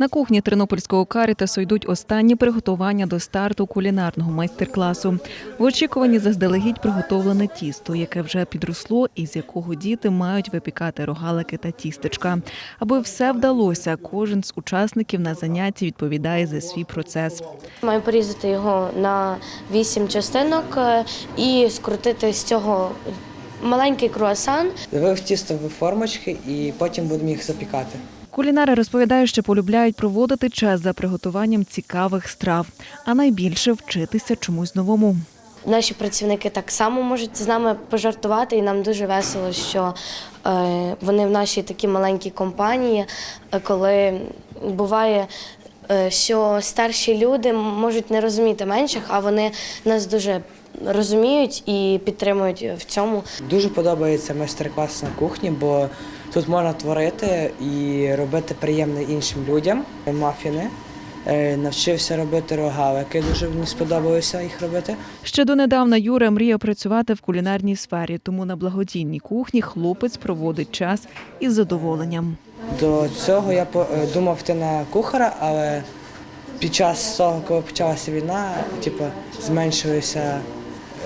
На кухні Тернопільського карітасу йдуть останні приготування до старту кулінарного майстер-класу. В очікуванні заздалегідь приготовлене тісто, яке вже підросло і з якого діти мають випікати рогалики та тістечка. Аби все вдалося, кожен з учасників на занятті відповідає за свій процес. Маю порізати його на вісім частинок е, і скрутити з цього маленький круасан. Вивив тісто в формочки і потім будемо їх запікати. Кулінари розповідають, що полюбляють проводити час за приготуванням цікавих страв, а найбільше вчитися чомусь новому. Наші працівники так само можуть з нами пожартувати, і нам дуже весело, що е, вони в нашій такій маленькій компанії, е, коли буває. Е, Що старші люди можуть не розуміти менших, а вони нас дуже розуміють і підтримують в цьому. Дуже подобається майстер-клас на кухні, бо тут можна творити і робити приємне іншим людям. Мафіни. Е, Навчився робити рогалики, дуже мені сподобалося їх робити. Ще донедавна Юра мріяв працювати в кулінарній сфері, тому на благодійній кухні хлопець проводить час із задоволенням. До цього я е, думав йти на кухара, але під час того, коли почалася війна, типу, зменшилися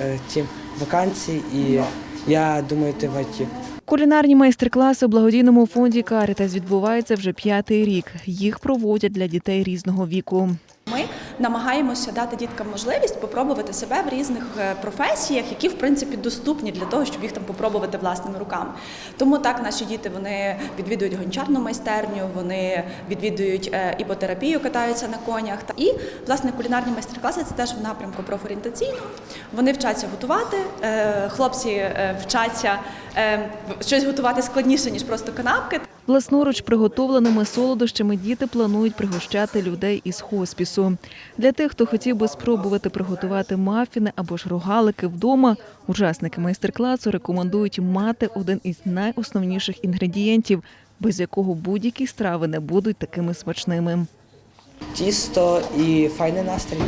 е, ті вакансії, і я думаю йти в ІТ. Кулінарні майстер-класи у благодійному фонді Карітас відбуваються вже п'ятий рік. Їх проводять для дітей різного віку. Ми намагаємося дати діткам можливість попробувати себе в різних е, професіях, які в принципі доступні для того, щоб їх там попробувати власними руками. Тому так наші діти вони відвідують гончарну майстерню, вони відвідують е, іпотерапію, катаються на конях. І власне кулінарні майстер-класи це теж в напрямку профорієнтаційного. Вони вчаться готувати. е, Хлопці вчаться щось готувати складніше ніж просто канапки. Власноруч приготовленими солодощами діти планують пригощати людей із хоспісу. Для тих, хто хотів би спробувати приготувати мафіни або ж рогалики вдома, учасники майстер-класу рекомендують мати один із найосновніших інгредієнтів, без якого будь-які страви не будуть такими смачними. Тісто і файний настрій.